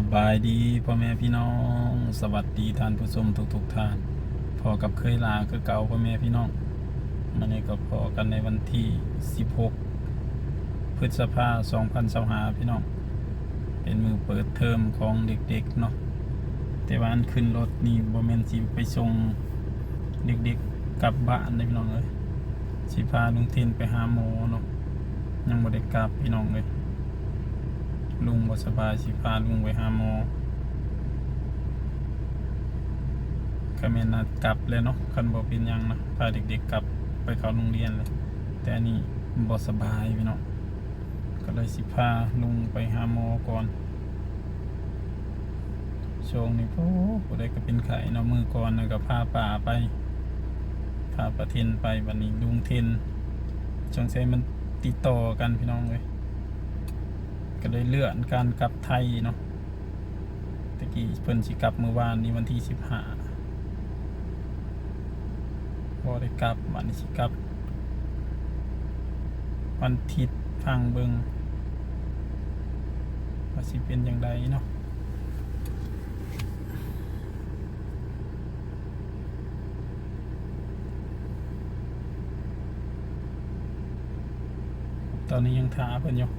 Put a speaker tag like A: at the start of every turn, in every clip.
A: สบายดีพ่อแม่พี่น้อง สวัสดีท่านผู้ชมทุกทุกๆท่าน พอกับเคยลาคือเก่าพ่อแม่พี่น้องมันนี้ก็พอกันในวันที่ 16 พฤษภาคม2025พี่น้อง เป็นมือเปิดเทอมของเด็กๆเนาะแต่ว่าอันขึ้นรถนี่บ่แม่นสิไปส่งเด็กๆกลับบ้านเด้พี่น้องเอ้ยสิพาลุงเทนไปหาหมอเนาะยังบ่ได้กลับพี่น้องเอ้ย ลุงบ่สบายสิพาลุงไปหาหมอก็แม่นนัดกลับเลยเนาะคันบ่เป็นหยังนะพาเด็กๆกลับไปเข้าโรงเรียนเลย แต่อันนี้บ่สบายพี่น้องก็เลยสิพาลุงไปหาหมอก่อนช่วงนี้โอ้บ่ได้ก็เป็นไข้เนาะมือก่อนนะก็พาป่าไปพาประเทนไปบัดนี้ลุงเทนสงสัยมันติดต่อกันพี่น้องเอ้ย ก็เลยเลื่อนการกลับไทยเนาะตะกี้เพิ่นสิกลับเมื่อวานนี้วันที่สิบห้าพอได้กลับวันนี้สิกลับ วันทิตย์ฟังเบิงว่าสิเป็นอย่างไรเนาะตอนนี้ยังท้าเพิ่นอยู่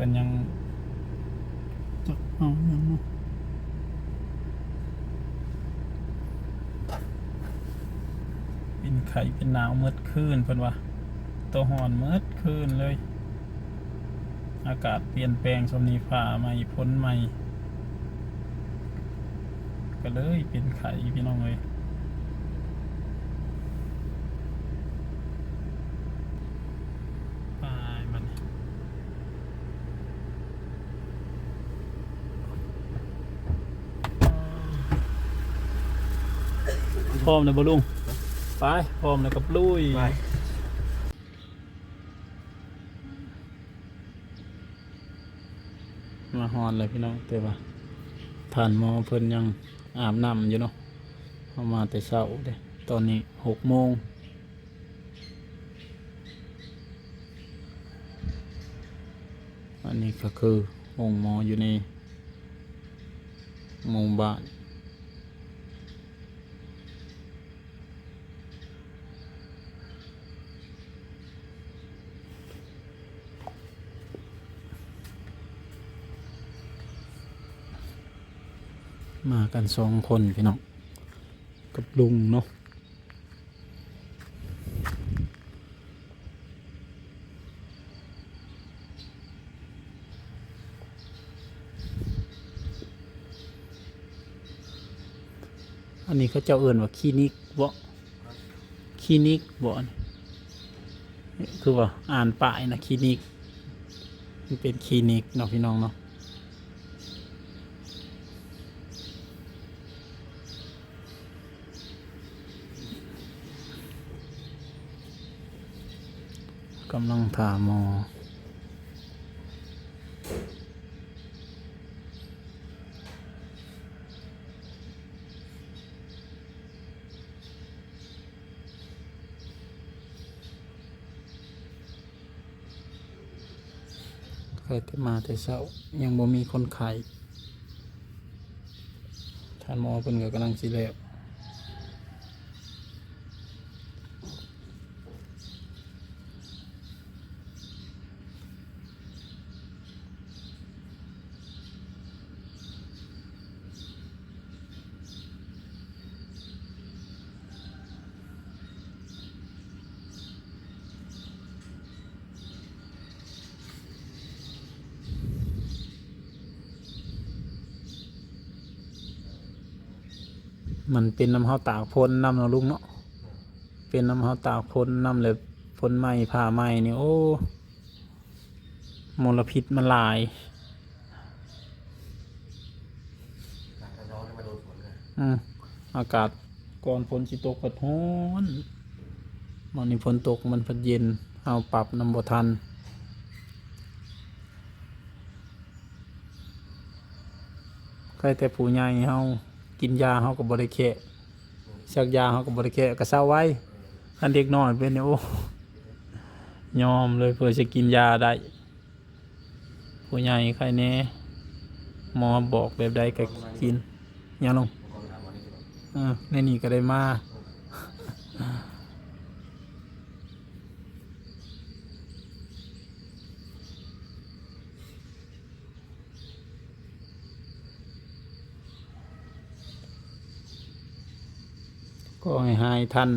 A: เป็นยังจะเอายังเนาะ เป็นไข่เป็นหนาวเมื่อคืนเพิ่นว่าตัวหอนเมื่อคืนเลย อากาศเปลี่ยนแปลงสมนีฟ้าใหม่พ้นใหม่ ก็เลยเป็นไข่พี่น้องเลยไปมันพร้อมนะบลุง ไปพร้อมนะกับลุย
B: ไป
A: มาฮอนเลยพี่น้องแต่ว่าทานหมอเพิ่นยังอาบน้ำอยู่เนาะเข้ามาแต่เช้าเด้ตอนนี้หกโมงอันนี้ก็คือองค์หมออยู่ในหมู่บ้าน มากันสองคนพี่น้องกับลุงเนาะอันนี้เขาเจ้าเอื่นว่าคลินิกบ่คลินิกบ่นี่คือว่าอ่านป้ายนะคลินิกมันเป็นคลินิกเนาะพี่น้องเนาะ กำลังถามมอเคยแต่มาแต่เช้ายังบ่มีคนไข้ท่านหมอเพิ่นก็กำลังสิแล้ว มันเป็นน้ำเฮาตากพ้นน้ำเนาะลุงเนาะเป็นน้ำเฮาตากพ้นน้ำเลยพ้นไหม้ผ่าไหม้นี่โอ้มลพิษมันลาย
B: อืม
A: อากาศก่อนฝนสิตกก็ร้อนมันนี่ฝนตกมันพัดเย็น เอาปรับน้ำบ่ทันใครแต่ผู้ใหญ่เฮา กินยาเขาก็บริเคะชักยาเขาก็บริเคะก็เศร้าไว้คันเด็กน้อยเป็นเนี่ยโอ้ยอมเลยเพื่อจะกินยาได้ ผู้ใหญ่ใครเน่หมอบอกแบบใดก็กินยาลง
B: อ่า
A: ในนี่ก็ได้มา ก็ให้หายทัน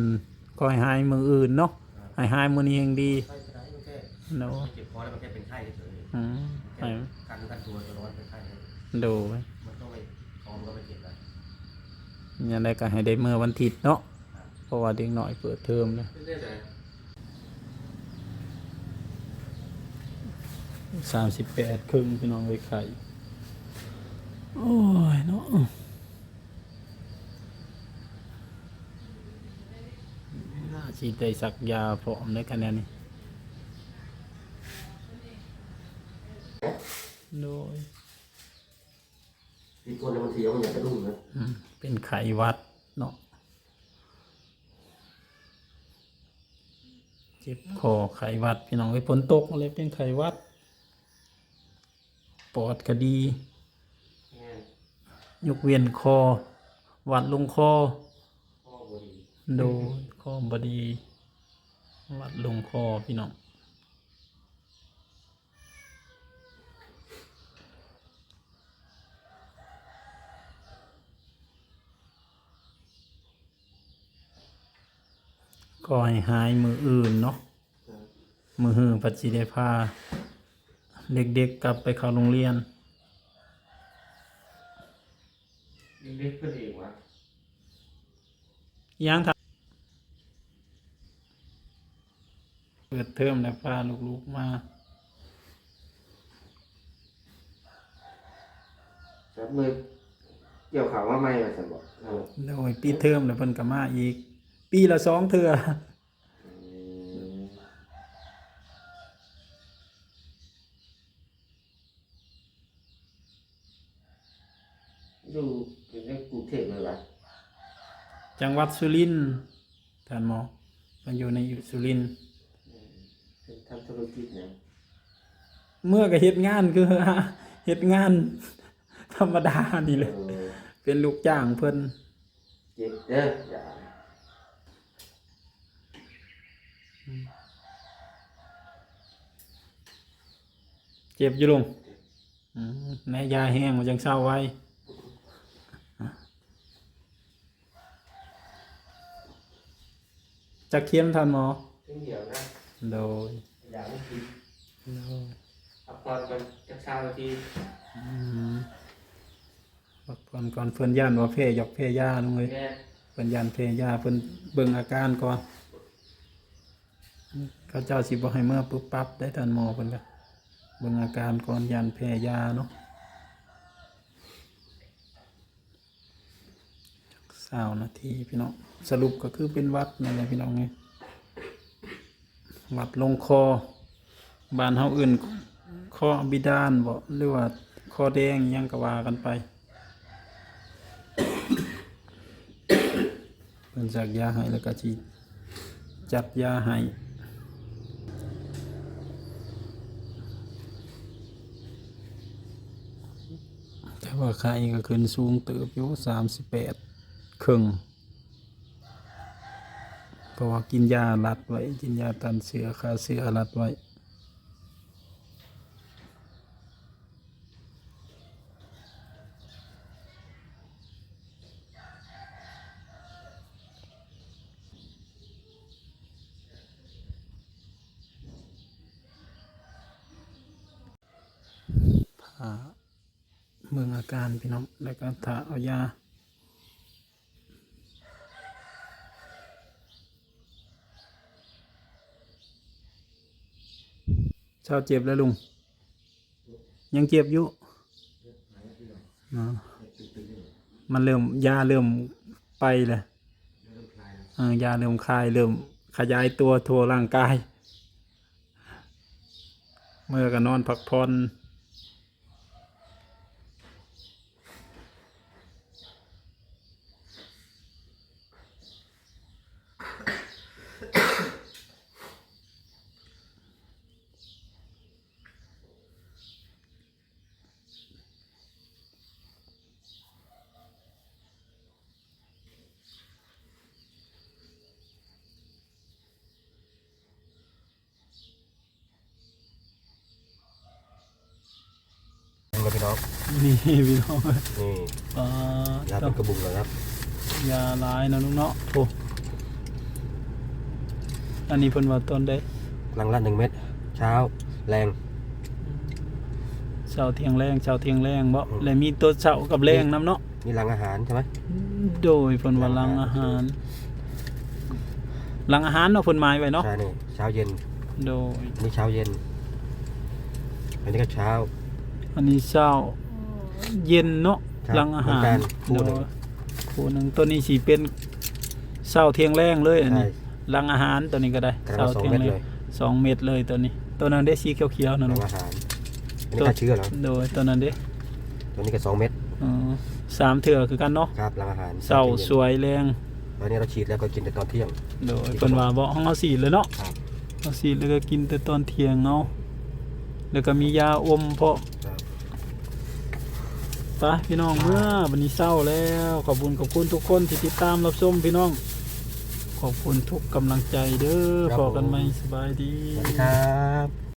A: ก็ให้หายมืออื่นเนาะให้หายมือนี้ยังดี
B: ไข้จะได้มันแค่
A: เนาะ
B: เจ็บคอแล้วมันแค่เป็นไข้เฉย
A: อืม
B: ๆ
A: ให้
B: แค่กันกันตัวจะร้อนเป็นไข้เลย
A: ดู
B: มันก็ไม่คอมนก็ไม่เจ็บแล้ว
A: ยังไงก็ให้ได้เมื่อวันอาทิตย์เนาะเพราะว่าเด็กหน่อยเปิดเทอมเลย
B: เรื่อยๆเลย
A: สามสิบแปดครึ่งพี่น้องไปไข่โอ้ยเนาะ น่าชีได้สักยาพร้อมในคะแนนนี้โดย
B: ทีคนบางทีเขาอยากจะดุ้งนะ
A: อืมเป็นไข้หวัดเนาะเจ็บคอไข้หวัด พี่น้องไอ้ฝนตกเลยเป็นไข้หวัด ปอดก็ดี ยกเวียนคอหวัดลงคอ
B: พ่อบดี
A: โดยคอบดีหวัดลงคอพี่น้องก็ให้หายมืออื่นเนาะมือหือปัจจิได้พา เด็กๆกลับไปเข้าโรงเรียน
B: เล็กขึ้นเองวะ
A: ยังทำเปิดเทอมแล้วพาลูกๆมา
B: ครับมือเกี่ยวข่าวว่าไม่มาสันบอก
A: โดยปีเทอมแล้วเพิ่นก็มาอีก ปีละสองเทื่อ
B: ดูเป็นองกรุงเทพเลยวะ
A: จังหวัดสุรินทร์ท่านหมอมันอยู่ในสุรินทร์
B: ทำธุรกิจนะ
A: เมื่อก็เฮ็ดงานคือเฮ็ดงาน ธรรมดานี่เลย
B: เออ
A: เป็นลูกจ้างเพิ่น
B: เจ็บเด้ออย่า
A: เจ็บอยู่ลงอืมในยาแห้งมันจังเศร้าไว้ จะเคียมท่านหมอ
B: เพิ่งเดียวนะ
A: โดย
B: อย่าไม่คิด
A: โดย
B: เอาความกันจักเช้านาที
A: อืมพักผ่อนก่อนเพิ่นย่านว่าเพยอกเพยาลุงเลย
B: แม่
A: เพิ่นย่านเพยาเพิ่นเบิ่งอาการก่อนเขาเจ้าสิบ่ให้เมื่อปุ๊บปั๊บได้ท่านหมอเพิ่นก็เบิ่งอาการก่อนย่านเพยาเนาะสาวนาทีพี่น้องสรุปก็คือเป็นหวัดนั่นแหละพี่น้องไง หวัดลงคอบ้านเฮาอื่นคอบิดานบ่หรือว่าคอแดงยังก็ว่ากันไปเพิ่นจักยาให้แล้วก็สิจัดยาให้แต่ว่าไข้ก็ขึ้นสูงเติบอยู่38ครึ่ง เพราะว่ากินยารัดไว้ กินยาตันเสือคาเสือรัดไว้าเมืองอาการพี่น้องแล้วก็ถ้าเอายา เช้าเจ็บแล้วลุง ยังเจ็บอยู่มันเริ่มยาเริ่มไปเลยยาเริ่มคลายเริ่มขยายตัวทั่วร่างกาย เมื่อก็นอนพักผ่อน
B: เลยพี่น้อง
A: นี่พี่น้อง
B: นี่
A: ปลายา
B: เป็นกระบุงเลยครับ
A: ยาลายเนาะลูกเนาะโอ้อันนี้เพิ่นว่าต้นได้
B: ลังละหนึ่งเม็ดเช้าแรง
A: เช้าเที่ยงแรงเช้าเที่ยงแรงบ่
B: อืม
A: และมีตัวเช้ากับแรงนํเนาะ
B: นี่ลังอาหารใช่ไหม
A: โดยเพิ่นว่าลังอาหารลังอาหารเนาะเพิ่นหมายไว้เนาะ
B: ใช่นี่เช้าเย็น
A: โดย
B: อันนี้เช้าเย็น อันนี้ก็เช้า
A: อันนี้เช้าเย็นเนาะ
B: ครับ
A: ลังอาหาร
B: เหมือนกันคู่หนึ่ง
A: โดยคู่หนึงตัวนี้สิเป็นเช้าเที่ยงแรงเลยอัน
B: ใช่
A: นี้ลังอาหารตัวนี้ก็ได้
B: กระดาษสอง
A: ที่ย
B: เม็ด
A: แร
B: เลย
A: สองเม็ดเลยตัวนี้ ตัวนั้นได้สีเขียวๆนะ
B: ลั
A: ลู
B: ง
A: ก
B: อาหารอันนี้ฆ่าเชื้อเหรอ
A: โดยตัวนั้นเด้
B: ตัวนี้ก็สองเม็ด
A: อ๋อสามเถื่อคือกันเนาะ
B: ครับลังอาหาร
A: เศร้าสวยแรง
B: ตอนนี้เราฉีดแล้วก็กินแต่ตอนเที่ยง
A: โดยเพิ่นว่าบ่ห้องเอาสีเลยเนาะ
B: ครับ
A: เอาสีแล้วก็กินแต่ตอนเที่ยงเนาะแล้วก็มียาอมเพราะ
B: ครั บ
A: ไปพี่น้องเมื่อวันนี้เศร้าแล้ว ขอบคุณขอบคุณทุกคนที่ติดตามรับชมพี่น้อง ขอบคุณทุกกำลังใจเด้อพอกันไหมสบายดี
B: สวัสดีครับ